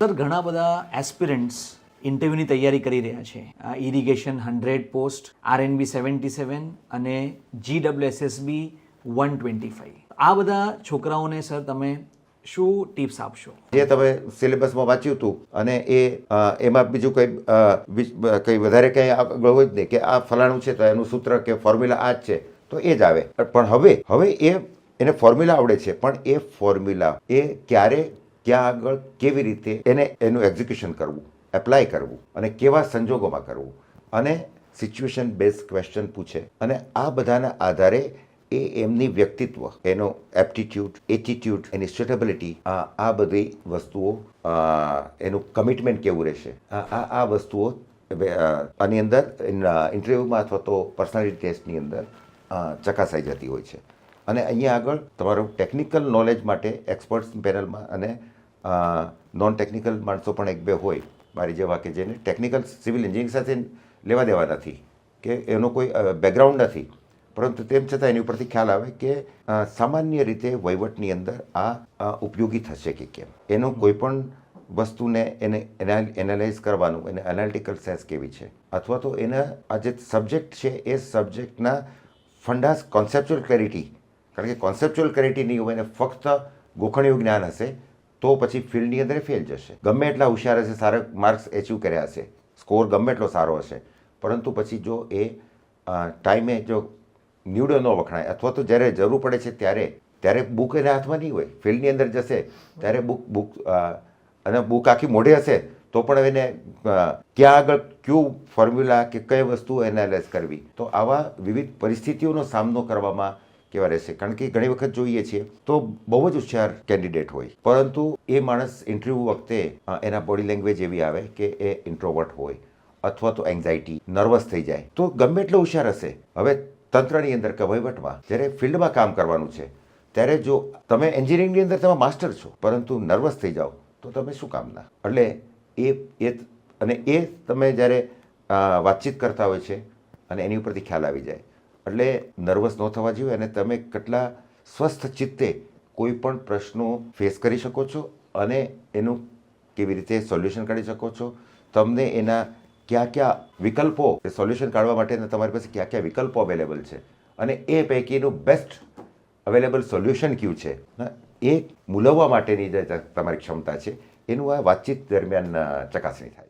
Sir, ઘણા બધા aspirants ઇન્ટરવ્યૂની તૈયારી કરી રહ્યા છે. Irrigation hundred post RNB seventy seven અને જીડબ્લ્યુએસએસબી વન ટ્વેન્ટી ફાઇવ આ બધા છોકરાઓને સર, તમે શું ટિપ્સ આપશો? જે તમે સિલેબસમાં વાંચ્યું હતું અને એ એમાં બીજું કંઈ કંઈ વધારે કંઈ આગળ હોય જ નહીં કે આ ફલાણું છે તો એનું સૂત્ર કે ફોર્મ્યુલા આ જ છે તો એ જ આવે. પણ હવે હવે એ, એને ફોર્મ્યુલા આવડે છે. પણ એ ફોર્મ્યુલા એ ક્યારે ક્યાં આગળ કેવી રીતે એને એનું એક્ઝિક્યુશન કરવું એપ્લાય કરવું અને કેવા સંજોગોમાં કરવું. અને સિચ્યુએશન બેઝ ક્વેશ્ચન પૂછે અને આ બધાના આધારે એ એમની વ્યક્તિત્વ, એનો એપ્ટિટ્યૂડ એટીટ્યૂડ એની સ્ટેટેબિલિટી આ બધી વસ્તુઓ એનું કમિટમેન્ટ કેવું રહેશે. આ આ વસ્તુઓ આની અંદર ઇન્ટરવ્યૂમાં અથવા તો પર્સનાલિટી ટેસ્ટની અંદર ચકાસાઈ જતી હોય છે. અને અહીંયા આગળ તમારું ટેકનિકલ નોલેજ માટે એક્સપર્ટ્સ પેનલમાં અને નોન ટેકનિકલ માણસો પણ એક બે હોય, મારી જેવા કે જેને ટેકનિકલ સિવિલ એન્જિનિયરિંગ સાથે લેવા દેવા નથી, કે એનો કોઈ બેકગ્રાઉન્ડ નથી. પરંતુ તેમ છતાં એની ઉપરથી ખ્યાલ આવે કે સામાન્ય રીતે વહીવટની અંદર આ ઉપયોગી થશે કે કેમ. એનો કોઈ પણ વસ્તુને એને એનાલાઇઝ કરવાનું, એને એનાલિટિકલ સેન્સ કેવી છે? અથવા તો એના, આ જે સબ્જેક્ટ છે, એ સબ્જેક્ટના ફંડાસ કોન્સેપ્ચ્યુઅલ ક્લેરિટી કારણ કે કોન્સેપ્ચ્યુઅલ ક્લેરિટી નહીં હોય અને ફક્ત ગોખણિયું જ્ઞાન હશે, તો પછી ફિલ્ડની અંદર ફેલ જશે. ગમે એટલા હોશિયાર હશે, સારા માર્ક્સ એચીવ કર્યા હશે સ્કોર ગમે એટલો સારો હશે, પરંતુ પછી જો એ ટાઈમે જો નીવડો ન વખણાય, અથવા તો જ્યારે જરૂર પડે છે ત્યારે ત્યારે બુક એના હાથમાં નહીં હોય, ફિલ્ડની અંદર જશે, ત્યારે બુક બુક અને બુક આખી મોઢે હશે, તો પણ એને ક્યાં આગળ કયું ફોર્મ્યુલા કે કઈ વસ્તુ એનાલાઇઝ કરવી. તો આવા વિવિધ પરિસ્થિતિઓનો સામનો કરવામાં કેવા રહેશે કારણ કે ઘણી વખત જોઈએ છીએ તો બહુ જ હોશિયાર કેન્ડિડેટ હોય. પરંતુ એ માણસ ઇન્ટરવ્યૂ વખતે એના બોડી લેંગ્વેજ એવી આવે કે એ ઇન્ટ્રોવર્ટ હોય અથવા તો એન્ઝાયટી નર્વસ થઈ જાય. તો ગમે એટલો હોશિયાર હશે. હવે તંત્રની અંદર કે વહીવટમાં જ્યારે ફિલ્ડમાં કામ કરવાનું છે, ત્યારે જો તમે એન્જિનિયરિંગની અંદર તમે માસ્ટર છો, પરંતુ નર્વસ થઈ જાઓ, તો તમે શું કામના? એટલે એ એ અને એ તમે જ્યારે વાતચીત કરતા હોય છે, અને એની ઉપરથી ખ્યાલ આવી જાય. એટલે નર્વસ ન થવા જોઈએ અને તમે કેટલા સ્વસ્થ ચિત્તે કોઈ પણ પ્રશ્નો ફેસ કરી શકો છો અને એનું કેવી રીતે સોલ્યુશન કાઢી શકો છો. તમને એના કયા કયા વિકલ્પો સોલ્યુશન કાઢવા માટેના તમારી પાસે કયા કયા વિકલ્પો અવેલેબલ છે અને એ પૈકીનું બેસ્ટ અવેલેબલ સોલ્યુશન કયું છે? એ મૂલવવા માટેની જે તમારી ક્ષમતા છે, એનું આ વાતચીત દરમિયાન ચકાસણી થાય.